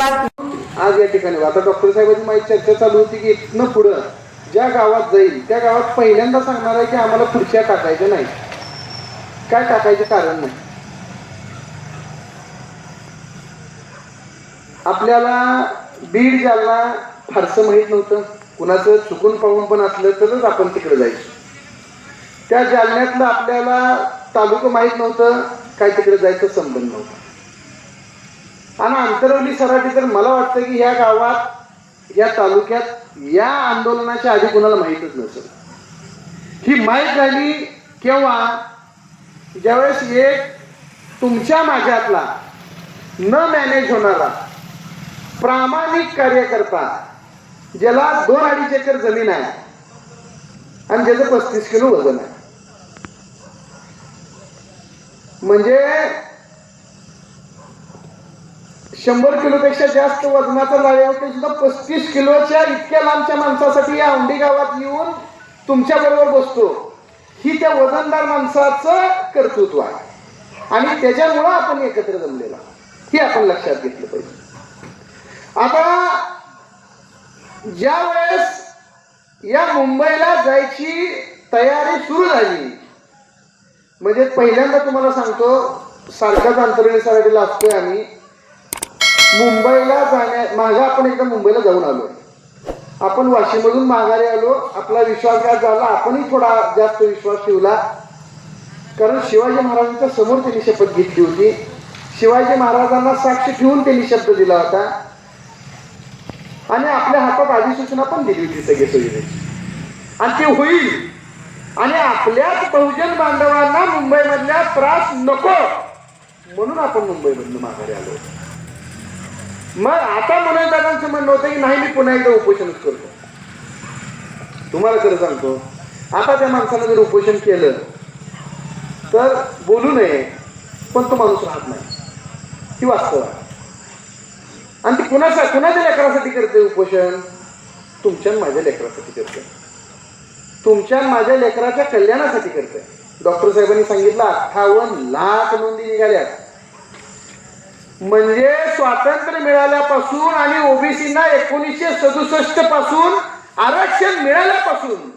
आज या ठिकाणी आता डॉक्टर साहेबांची माहिती चर्चा चालू होती की इथनं पुढं ज्या गावात जाईल त्या गावात पहिल्यांदा सांगणार आहे की आम्हाला खुर्च्या टाकायच्या नाही काय टाकायचं कारण नाही. आपल्याला बीड जालना फारसं माहीत नव्हतं. कुणाचं चुकून पाहून पण असलं तरच आपण तिकडे जायचो. त्या जालन्यातलं आपल्याला तालुका माहीत नव्हतं. काय तिकडे जायचं संबंध नव्हता. आणि अंतरवली सराठी तर मला वाटतं की ह्या गावात या तालुक्यात या आंदोलनाच्या आधी कुणाला माहीतच नसेल. ही माहीत झाली केव्हा? ज्यावेळेस एक तुमच्या माझ्यातला न मॅनेज होणारा प्रामाणिक कार्यकर्ता ज्याला दोन अडीच एकर जमीन आहे आणि ज्याचं पस्तीस किलो वजन आहे. म्हणजे शंभर किलोपेक्षा जास्त वजनाचा लाळेवरती सुद्धा पस्तीस किलोच्या इतक्या लांबच्या माणसासाठी या औंडी गावात येऊन तुमच्या बरोबर बसतो. ही त्या वजनदार माणसाचं कर्तृत्व आहे. आणि त्याच्यामुळं आपण एकत्र जमलेला हे आपण लक्षात घेतलं पाहिजे. आता ज्या वेळेस या मुंबईला जायची तयारी सुरू झाली म्हणजे पहिल्यांदा तुम्हाला सांगतो सारखाच अंतर्गतसाठी असतोय आम्ही. मुंबईला जाण्या मागं आपण एकदा मुंबईला जाऊन आलो. आपण वाशीमधून माघारी आलो. आपला विश्वासघात झाला आपणही थोडा जास्त विश्वास ठेवला. कारण शिवाजी महाराजांच्या समोर त्यांनी शपथ घेतली होती. शिवाजी महाराजांना साक्ष ठेवून त्यांनी शब्द दिला होता. आणि आपल्या हातात अधिसूचना पण दिली होती सगळे सुविधेची आणि ते होईल. आणि आपल्याच बहुजन बांधवांना मुंबईमधल्या त्रास नको. म्हणून आपण मुंबईमधून माघारी आलो. मग आता मनोज म्हणणं होतं की नाही मी पुन्हा एकदा उपोषणच करतो. तुम्हाला खरं सांगतो आता त्या माणसानं जर उपोषण केलं तर बोलू नये पण तो माणूस राहत नाही. ही वास्तव आणि ती कुणाचा कुणाच्या लेकरासाठी करते उपोषण. तुमच्या माझ्या लेकरासाठी करते. तुमच्या माझ्या लेकराच्या कल्याणासाठी करते. डॉक्टर साहेबांनी सांगितलं अठ्ठावन्न लाख नोंदी निघाल्यात. म्हणजे स्वातंत्र्य मिळाल्यापासून आणि ओबीसीना एकोणीसशे सदुसष्टपासून आरक्षण मिळाल्यापासून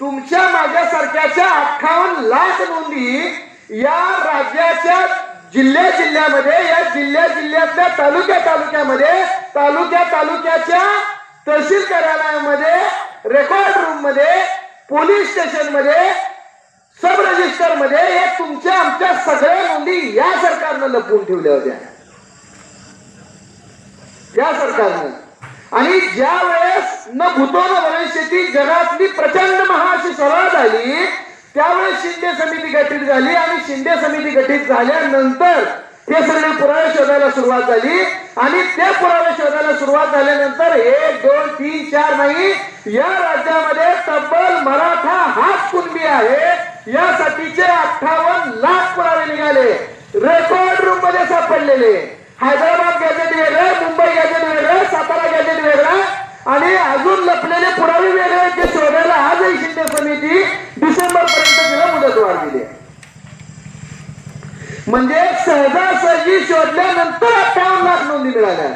तुमच्या माझ्यासारख्याच्या अठ्ठावन्न लाख नोंदी या राज्याच्या जिल्ह्या जिल्ह्यामध्ये या जिल्ह्या जिल्ह्यातल्या तालुक्या तालुक्यामध्ये तालुक्या तालुक्याच्या तहसील कार्यालयामध्ये रेकॉर्ड रूममध्ये पोलीस स्टेशनमध्ये सब रजिस्टरमध्ये हे तुमच्या आमच्या सगळ्या नोंदी या सरकारनं लपवून ठेवल्या होत्या. या सरकारनं. आणि ज्या वेळेस न भूतो न भविष्यती जगातली प्रचंड महा अशी सभा झाली त्यावेळेस शिंदे समिती गठीत झाली आणि शिंदे समिती गठीत झाल्यानंतर ते सगळे पुरावे शोधायला सुरुवात झाली. आणि ते पुरावे शोधायला सुरुवात झाल्यानंतर एक दोन तीन चार नाही या राज्यामध्ये तब्बल मराठा हाच कुणबी आहे. यासाठीचे अठ्ठावन्न लाख पुरावे निघाले रेकॉर्ड रूममध्ये सापडलेले. हैदराबाद गॅजेट वेगळं मुंबई गॅजेट वेगळं सातारा गॅजेट वेगळं आणि अजून लपलेले पुरावे वेगळे ते शोधायला आजही शिंदे समिती डिसेंबर पर्यंत तिला मुदतवाढ दिली म्हणजे सहजासहजी शोधल्यानंतर अठ्ठावन्न लाख नोंदी मिळाल्या.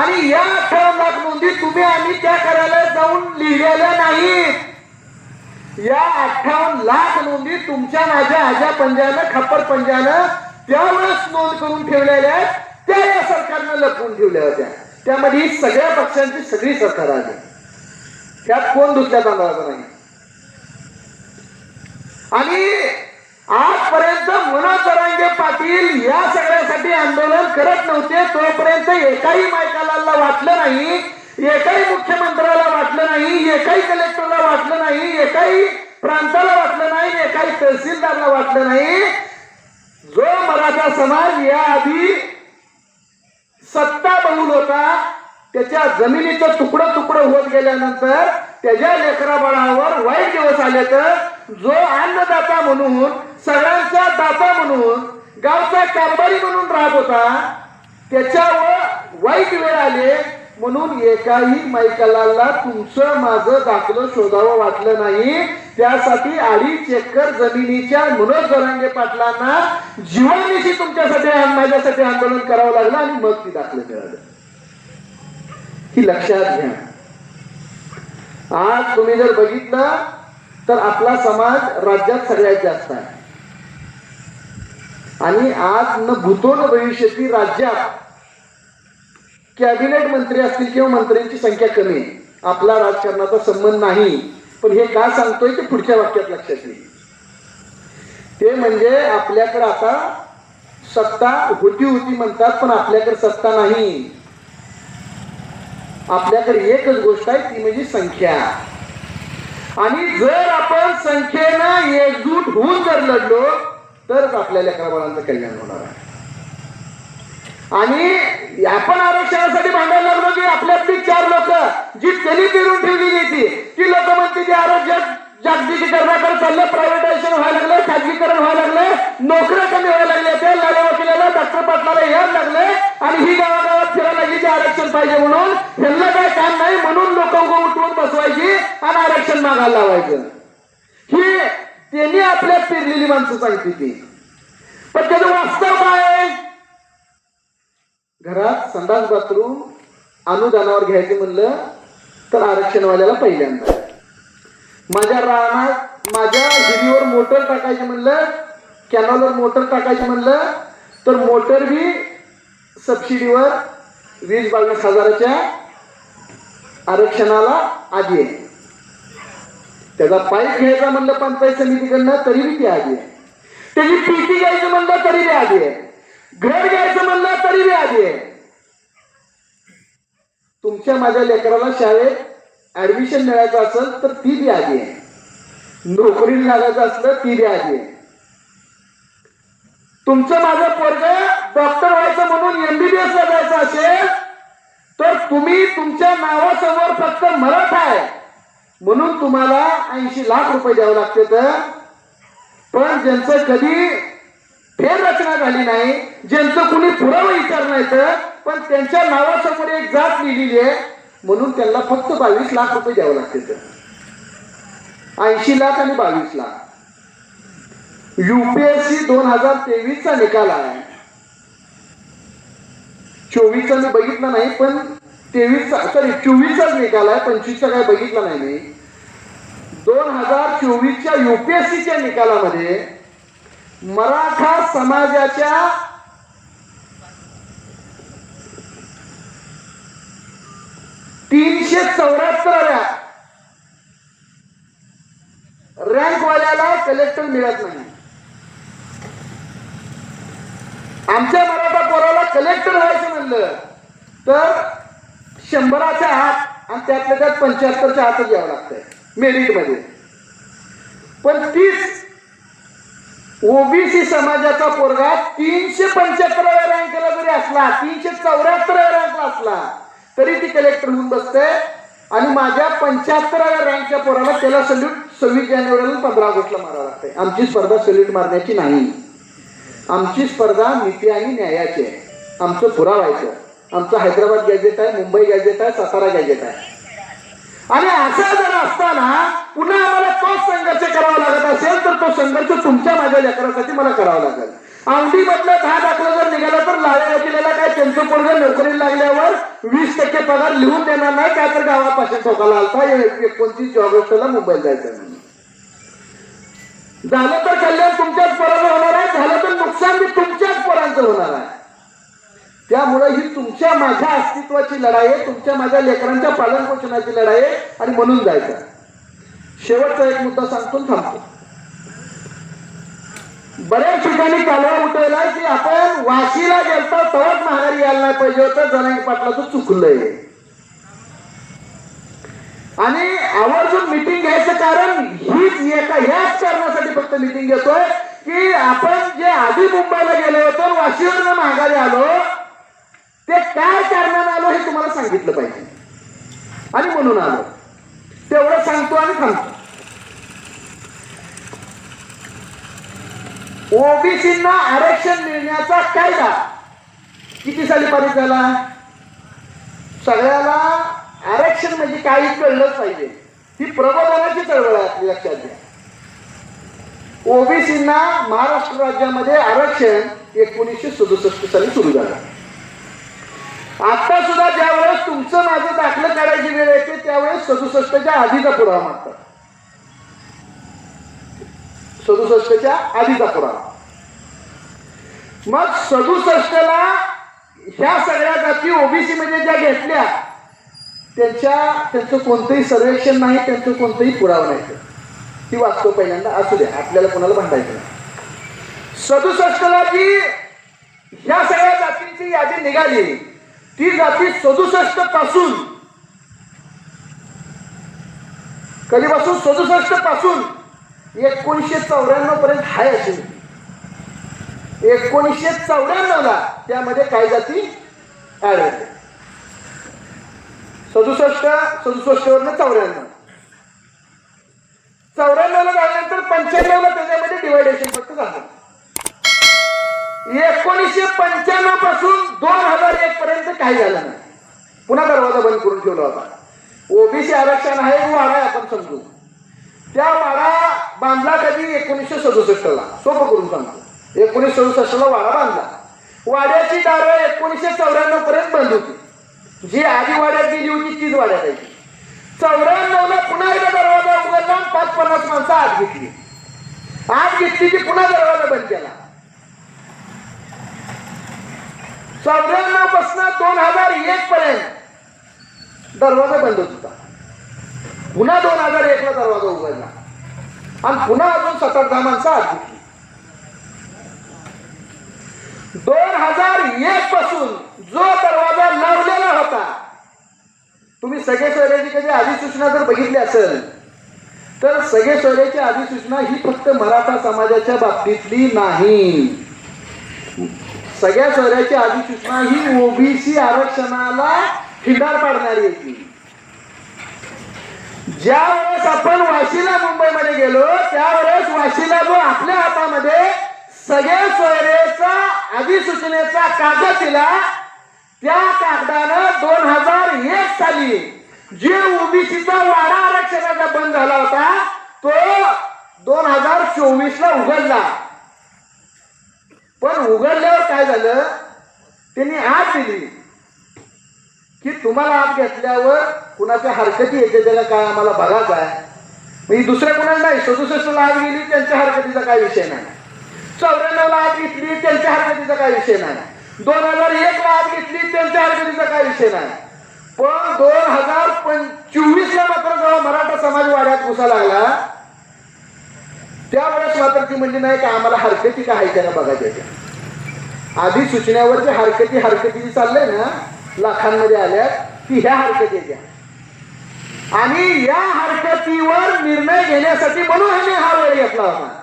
आणि या अठ्ठावन्न लाख नोंदी तुम्ही आम्ही त्या कार्यालयात जाऊन लिहिलेल्या नाहीत. या अठ्ठावन्न लाख नोंदी तुमच्या माझ्या आजा पंजानं खप्पर पंजानं त्यावेळेस नोंद करून ठेवलेल्या आहेत. त्या या सरकारनं लपवून ठेवल्या होत्या. त्यामध्ये सगळ्या पक्षांची सगळी सरकार आली त्यात कोण दुसऱ्या तांदळाचा नाही? आणि आजपर्यंत मनोज जरांगे पाटील या सगळ्यासाठी आंदोलन करत नव्हते. तोपर्यंत एकाही मायकाला वाटलं नाही एकाही मुख्यमंत्र्याला वाटलं नाही एकाही कलेक्टरला वाटलं नाही एकाही प्रांताला वाटलं नाही एकाही तहसीलदारला वाटलं नाही. जो मराठा समाज याआधी सत्ता बहुल होता त्याच्या जमिनीचं तुकडं तुकडं होत गेल्यानंतर त्याच्या लेकराबाळावर वाईट दिवस आले तर जो अन्नदाता म्हणून सगळ्यांचा दाता म्हणून गावचा कारभारी म्हणून राहत होता त्याच्यावर वाईट वेळ आले म्हणून एकाही मैकलाला तुमचं माझं दाखलं शोधावं वाटलं नाही. त्यासाठी अडीच एकर जमिनीच्या मनोज जरांगे पाटलांना जीवानिशी तुमच्यासाठी माझ्यासाठी आंदोलन करावं लागलं आणि मग ती दाखलं मिळालं. ही लक्षात घ्या. आज तुम्ही जर बघितलं तर आपला समाज राज्यात सगळ्यात जास्त आहे. आणि आज न भूतो न भविष्यातील राज्यात कॅबिनेट मंत्री असतील किंवा मंत्र्यांची संख्या कमी आहे आपला राजकारणाचा संबंध नाही पण हे का सांगतोय ते पुढच्या वाक्यात लक्षात येईल. ते म्हणजे आपल्याकडे आता सत्ता होती होती म्हणतात पण आपल्याकडे सत्ता नाही. आपल्याकडे एकच गोष्ट आहे ती म्हणजे संख्या. आणि जर आपण संख्येनं एकजूट होऊन जर लढलो तरच आपल्या लेकराबाळांचं कल्याण होणार आहे. आणि आपण आरक्षणासाठी भांडायला लागलो की आपल्यातली चार लोक जी त्यांनी फिरून ठेवलेली ती ती लोक म्हणते की आरोग्य जागतिकीकरणाकडे चाललं प्रायव्हेटायझेशन व्हायला लागलं खाजगीकरण व्हायला लागलं नोकऱ्या कमी व्हायला लागल्या त्या लाल्या वकिलाला डॉक्टर पाटलाला यायला लागले आणि ही गावागावात फिरायला लागली की आरक्षण पाहिजे म्हणून. ह्यांना काय काम नाही म्हणून लोक उठवून बसवायची आणि आरक्षण मागायला लावायचं. ही त्यांनी आपल्यात पेरलेली माणसं सांगते ती. पण त्याचं वास्तव काय घरात संडास बाथरूम अनुदानावर घ्यायचं म्हणलं तर आरक्षणवाल्याला पहिल्यांदा. माझ्या रानात माझ्या हिरीवर मोटर टाकायची म्हणलं कॅनॉलवर मोटर टाकायची म्हणलं तर मोटर बी सबसिडीवर वीस बावीस हजाराच्या आरक्षणाला आधी आहे. त्याचा पाईप घ्यायचा म्हणलं पंचायत समितीकडनं तरी बी ती आधी आहे. त्याची पीटी घ्यायचं म्हणलं तरी बी आधी आहे. घर घ्यायचं म्हणलं तरी व्याज आहे. तुमच्या माझ्या लेकराला शाळेत ऍडमिशन मिळायचं असेल तर ती व्याज आहे. नोकरीला लागायचं असलं ती व्याज आहे. तुमचं माझं पोरग डॉक्टर व्हायचं म्हणून एमबीबीएस ला जायचं असेल तर तुम्ही तुमच्या नावासमोर फक्त मराठा आहे. म्हणून तुम्हाला ऐंशी लाख रुपये द्यावे लागते तर पण ज्यांचं कधी फेररचना झाली नाही ज्यांचं कुणी पुरावा विचारणायचं नाही तर पण त्यांच्या नावासमोर एक जात लिहिलेली आहे. म्हणून त्यांना फक्त बावीस लाख रुपये द्यावे लागते तर ऐंशी लाख आणि बावीस लाख. युपीएससी दोन हजार तेवीसचा निकाल आहे. चोवीसचा मी बघितला नाही पण तेवीसचा सॉरी चोवीसचाच निकाल आहे पंचवीसचा काय बघितला नाही मी. दोन हजार चोवीसच्या युपीएससीच्या निकालामध्ये मराठा समाजाच्या तीनशे चौऱ्याहत्तराव्या रँकवाल्याला कलेक्टर मिळत नाही. आमच्या मराठा पोराला कलेक्टर व्हायचं म्हणलं तर शंभराच्या आत आणि त्यातल्या त्यात पंच्याहत्तरच्या आतच घ्यावं लागतंय मेरिटमध्ये. पण तीच ओबीसी समाजाचा पोरगा तीनशे पंच्याहत्तराव्या रँकला जरी असला तीनशे चौऱ्याहत्तराव्या रँकला असला तरी ती कलेक्टर होऊन बसते. आणि माझ्या पंच्याहत्तराव्या रँकच्या पोराला त्याला सल्यूट सव्वीस जानेवारीला पंधरा ऑगस्टला मारावं लागते आमची स्पर्धा सल्यूट मारण्याची नाही. आमची स्पर्धा नीती आणि न्यायाची आहे. आमचं पुरावायचं आमचं हैदराबाद गॅजेट आहे मुंबई गॅजेट आहे सातारा गॅजेट आहे. आणि असं जर असताना पुन्हा आम्हाला तोच संघर्ष करावा लागत असेल तर तो संघर्ष तुमच्या माझ्या लेकरासाठी मला करावं लागेल. अंगठी मधलं दहा दाखला जर निघाला तर लाव्या वकिलाला काय त्यांचं पोरग नोकरी लागल्यावर वीस टक्के पगार लिहून देणार नाही काय तर गावापासून ठोकाला आलता एकोणतीस ऑगस्टला मुंबईला जायचं झालं तर कल्याण तुमच्याच पोराचं होणार आहे झालं तर नुकसान बी तुमच्याच पोरांचं होणार आहे. त्यामुळे ही तुमच्या माझ्या अस्तित्वाची लढाई आहे तुमच्या माझ्या लेकरांच्या पालन पोषणाची लढाई आहे आणि म्हणून जायचं शेवटचा एक मुद्दा सांगतो थांबतो. बऱ्याच ठिकाणी कालवा उठवला की आपण वाशीला गेलतो तवच महागारी यायला नाही पाहिजे होतं जनाई पाटलाचं चुकलंय. आणि आवर्जून मिटिंग घ्यायचं कारण हीच एका ह्याच कारणासाठी फक्त मिटिंग घेतोय की आपण जे आधी मुंबईला गेलो होतो वाशीवर महागारी आलो ते काय कारणानं आलो हे तुम्हाला सांगितलं पाहिजे. आणि म्हणून आलो. तेवढं सांगतो आणि थांबतो. ओबीसींना आरक्षण मिळण्याचा कायदा किती साली पारित झाला? सगळ्याला आरक्षण म्हणजे काही कळलंच पाहिजे. ही प्रबोधनाची चळवळ आहे आपली लक्षात घ्या. ओबीसींना महाराष्ट्र राज्यामध्ये आरक्षण एकोणीसशे सदुसष्ट साली सुरू झालं. आता सुद्धा ज्यावेळेस तुमचं माझं दाखलं काढायची वेळ येते त्यावेळेस सदुसष्टच्या आधीचा पुरावा मागतात. सदुसष्टच्या आधीचा पुरावा. मग सदुसष्टला ह्या सगळ्या जाती ओबीसी मध्ये ज्या घेतल्या त्यांच्या त्यांचं कोणतंही सर्वेक्षण नाही त्यांचं कोणतंही पुरावा नाही. ती वाचतो पहिल्यांदा असू द्या आपल्याला कोणाला भांडायचं नाही. सदुसष्टला जी ह्या सगळ्या जातींची यादी निघाली ती जाती सदुसष्टपासून कधीपासून? सदुसष्टपासून. एकोणीसशे चौऱ्याण्णव पर्यंत हाय अशी. होती. एकोणीसशे चौऱ्याण्णव ला त्यामध्ये काय जाती ॲड होते सदुसष्ट सदुसष्ट वरनं चौऱ्याण्णव. चौऱ्याण्णवला झाल्यानंतर पंच्याण्णवला त्याच्यामध्ये डिवायडेशन फक्त झालं. एकोणीसशे पंच्याण्णवपासून दोन हजार एक पर्यंत काही झालं नाही. पुन्हा दरवाजा बंद करून ठेवला होता. ओबीसी आरक्षण आहे वाडा आपण समजू त्या वाडा बांधला कधी? एकोणीसशे सदुसष्टला. सोपं करून सांगतो. एकोणीसशे सदुसष्टला वाडा बांधला. वाड्याची दारं एकोणीसशे चौऱ्याण्णव पर्यंत बंद होती. जी आधी वाड्यात गेली होती तीच वाड्यात यायची चौऱ्याण्णव ला पुन्हा एकदा दरवाजा उघडला पाच पन्नास माणसं आत घेतली. आत घेतली की पुन्हा दरवाजा बंद केला. चौऱ्याण्णवपासून दोन हजार एक पर्यंत दरवाजा बंद होत. होता पुन्हा दोन हजार एक ला दरवाजा उघडला. आणि पुन्हा अजून सात आठ दहा माणसं दोन हजार एक पासून जो दरवाजा लावलेला होता तुम्ही सगळे सोयऱ्याची कधी अधिसूचना जर बघितली असेल तर सगळे सोयऱ्याची अधिसूचना ही फक्त मराठा समाजाच्या बाबतीतली नाही. सगळ्या सोयऱ्याची अधिसूचना ही ओबीसी आरक्षणाला हिंडार पाडणारी होती. ज्या वेळेस आपण वाशीला मुंबईमध्ये गेलो त्यावेळेस वाशीला जो आपल्या हातामध्ये सगळ्या सोयरेचा अधिसूचनेचा कागद दिला त्या कागदानं दोन हजार एक साली जे ओबीसीचा वाडा आरक्षणाचा बंद झाला होता तो दोन हजार चोवीस ला उघडला. पण उघडल्यावर काय झालं? त्यांनी आत दिली. की तुम्हाला आत घेतल्यावर कुणाच्या हरकती येते त्याला काय आम्हाला बघायचं आहे? म्हणजे दुसऱ्या कुणाला नाही सदुसष्टला आत गेली त्यांच्या हरकतीचा काय विषय नाही. चौऱ्याण्णवला आत घेतली त्यांच्या हरकतीचा काय विषय नाही. दोन हजार एक ला आत घेतली त्यांच्या हरकतीचा काय विषय नाही. पण दोन हजार पंचवीसला मात्र जेव्हा मराठा समाज वाड्यात घुसा लागला त्यावेळेस मात्र ती म्हणजे नाही का आम्हाला हरकती काय आहे त्याला बघायच्या आधी सूचनेवर जे हरकती हरकती चाललंय ना लाखांमध्ये आल्या ती ह्या हरकती द्या. आणि या हरकतीवर निर्णय घेण्यासाठी म्हणून आम्ही हा वेळ घेतला होता.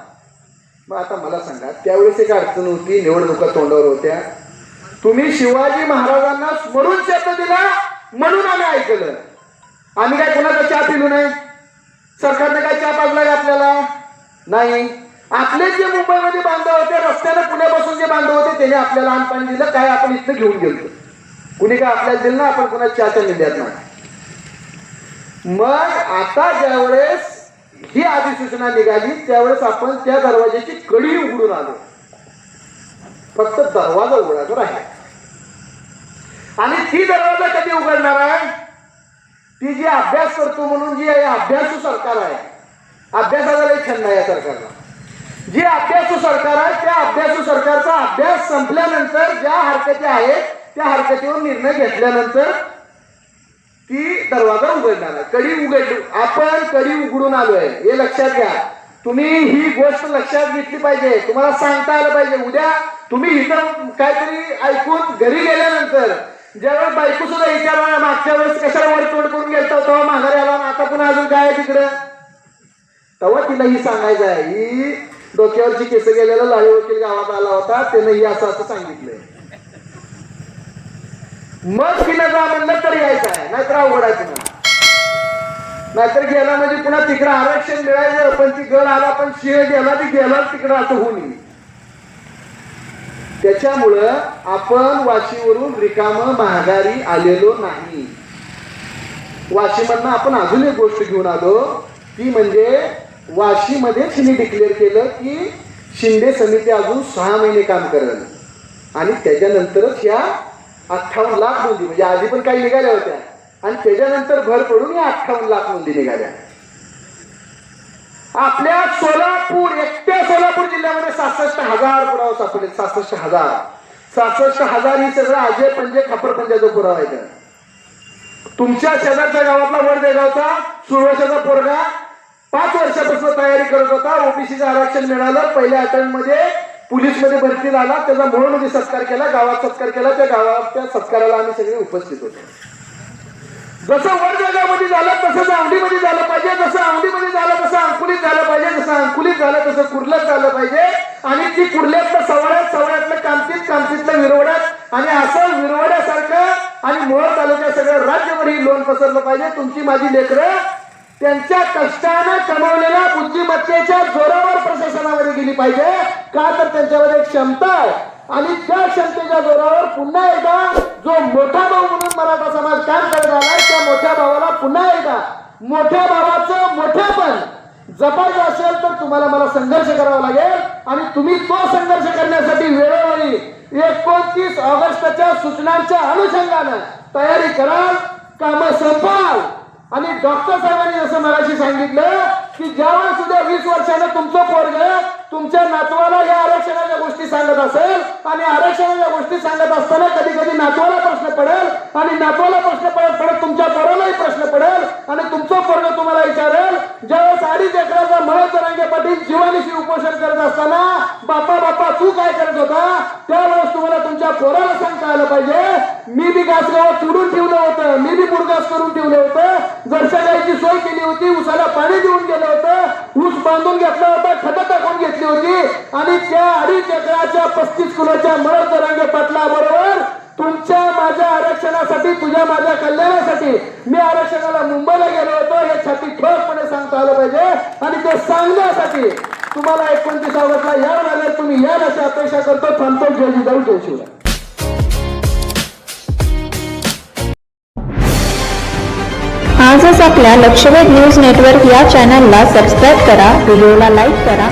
मग आता मला सांगा त्यावेळेस एक अडचण होती निवडणुका तोंडावर होत्या. तुम्ही शिवाजी महाराजांना स्मरून शब्द दिला म्हणून आम्ही ऐकलं. आम्ही काय कोणाचा चहा पिलो नाही? सरकारने काय चहा का आपल्याला? नाही. आपले जे मुंबईमध्ये बांधव होते रस्त्यानं पुण्यापासून जे बांधव होते त्याने आपल्याला आणपाणी दिलं काय आपण इथं घेऊन गेलो. कुणी काय आपल्याला दिलं ना आपण कुणाला चहाच्या निंद्यात नाही. मग आता ज्यावेळेस ही अधिसूचना निघाली त्यावेळेस आपण त्या दरवाजाची कडी उघडून आलो. फक्त दरवाजा उघडायचा आहे आणि ती दरवाजा कधी उघडणार आहे? ती जी अभ्यास करतो म्हणून जी आहे अभ्यासू सरकार आहे. अभ्यासाचा छंद आहे या सरकारला जी अभ्यासू सरकार आहे त्या अभ्यासू सरकारचा अभ्यास संपल्यानंतर ज्या हरकती आहेत त्या हरकतीवर निर्णय घेतल्यानंतर ती दरवाजा उघडणार आहे. कडी उघडली. आपण कडी उघडून आलोय. हे लक्षात घ्या. तुम्ही ही गोष्ट लक्षात घेतली पाहिजे. तुम्हाला सांगता आलं पाहिजे. उद्या तुम्ही इथं काहीतरी ऐकून घरी गेल्यानंतर ज्यावेळेस बायको सुद्धा विचारणार मागच्या वेळेस कशाला वर करून गेलता हो? तेव्हा माघारी आला आता पुन्हा अजून काय आहे तिकडं? तेव्हा तिला ही सांगायचं आहे. ही डोक्यावरची केस गेलेला लाळी वकील गावात आला होता. त्यानं ही असं असं सांगितलंय. मग तिला जा म्हणलं तर यायचं आहे. नाहीतर अवघडायचं ना नाहीतर गेला म्हणजे पुन्हा तिकडं आरक्षण मिळायचं पण ती गड आला पण शिळ गेला ती गेला तिकडं असं होऊन येईल त्याच्यामुळं आपण वाशीवरून रिकाम महागारी आलेलो नाही. वाशीमधनं आपण अजून एक गोष्ट घेऊन आलो ती म्हणजे वाशीमध्येच तिने डिक्लेअर केलं की शिंदे समिती अजून सहा महिने काम करेल आणि त्याच्यानंतरच या अठ्ठावन्न लाख नोंदी. म्हणजे आधी पण काही निघाल्या होत्या. आणि त्याच्यानंतर भर पडून या अठ्ठावन्न लाख नोंदी निघाल्या. आपल्या सोलापूर एकट्या सोलापूर जिल्ह्यामध्ये सहासष्ट हजार पुरावा सापडले. सहासष्ट हजार. सहासष्ट हजार ही सगळं अजय पंजे खापर पंजाचा पुरावा आहे तुमच्या शेजारच्या गावातला वडदेगावचा सुरवशाचा पोरगा पाच वर्षापासून तयारी करत होता. ओबीसीचं आरक्षण मिळालं. पहिल्या अटेम्प्ट पोलीसमध्ये भरती झाला त्याचा मोहमध्ये म्हणजे सत्कार केला गावात सत्कार केला त्या गावात त्या सत्काराला आम्ही सगळे उपस्थित होतो. जसं वडजगामध्ये झालं तसंच आवडीमध्ये झालं पाहिजे जसं आवडीमध्ये झालं तसं अंकुलित झालं पाहिजे जसं अंकुलित झालं तसं कुर्ल्यात झालं पाहिजे. आणि ती कुर्ल्यातलं सवड्यात सवड्यातलं कांतीत कांतीतलं विरवड्यात आणि असं विरवड्यासारखं आणि मुळ तालुक्या सगळं राज्यभर ही लोन पसरलं पाहिजे. तुमची माझी लेकरं त्यांच्या कष्टानं कमवलेल्या बुद्धिमत्तेच्या जोरावर प्रशासनामध्ये गेली पाहिजे. का तर त्यांच्यामध्ये एक क्षमता आहे. आणि त्या क्षमतेच्या जोरावर पुन्हा एकदा जो मोठा भाऊ म्हणून मराठा समाज काम करत आलाय त्या मोठ्या भावाला पुन्हा एकदा मोठ्या भावाचं मोठेपण जपायचं असेल तर तुम्हाला मला संघर्ष करावा लागेल. आणि तुम्ही तो संघर्ष करण्यासाठी वेळोवेळी एकोणतीस ऑगस्टच्या सूचनांच्या अनुषंगानं तयारी कराल. कामं संपाल आणि डॉक्टर साहेबांनी जसं मराठी सांगितलं की ज्यावेळेस सुद्धा वीस वर्षानं तुमचं पोरग तुमच्या नातवाला या आरक्षणाच्या गोष्टी सांगत असेल आणि आरक्षणाच्या गोष्टी सांगत असताना कधी कधी नातवाला प्रश्न पडेल आणि नातवाला प्रश्न पडत पडत तुमच्या पोरालाही प्रश्न पडेल आणि तुमचं पोरग तुम्हाला विचारेल. ज्यावेळेस अडीच एकराचा मळ तरंगे पाटील जीवानीशी उपोषण करत असताना बापा बापा तू काय करत होता? त्यावेळेस तुम्हाला तुमच्या पोराला सांगता आलं पाहिजे. मी बी गासगावात तुडून ठेवलं होतं. मी बी बुडगास करून ठेवलं होतं. जरशागाईची सोय केली होती. उसाला पाणी देऊन गेलं होतं. ऊस बांधून घेतला होता. खत घेतली होती. आणि त्या अडीच एकराच्या पस्तीस किलोच्या मळ तरंगे पाटला बरोबर तुमच्या माझ्या आरक्षणासाठी तुझ्या माझ्या कल्याणासाठी मी आरक्षणाला मुंबईला गेलो होतो. हे छाती ठोसपणे सांगता आलं पाहिजे. आणि ते सांगण्यासाठी तुम्हाला एकोणतीस ऑगस्टला या मागे तुम्ही याल अशी अपेक्षा करतो. थांबतो जय जाऊ जयशिवराय आजच आपल्या लक्षवेध न्यूज नेटवर्क या चॅनलला सबस्क्राईब करा व्हिडिओला लाईक करा.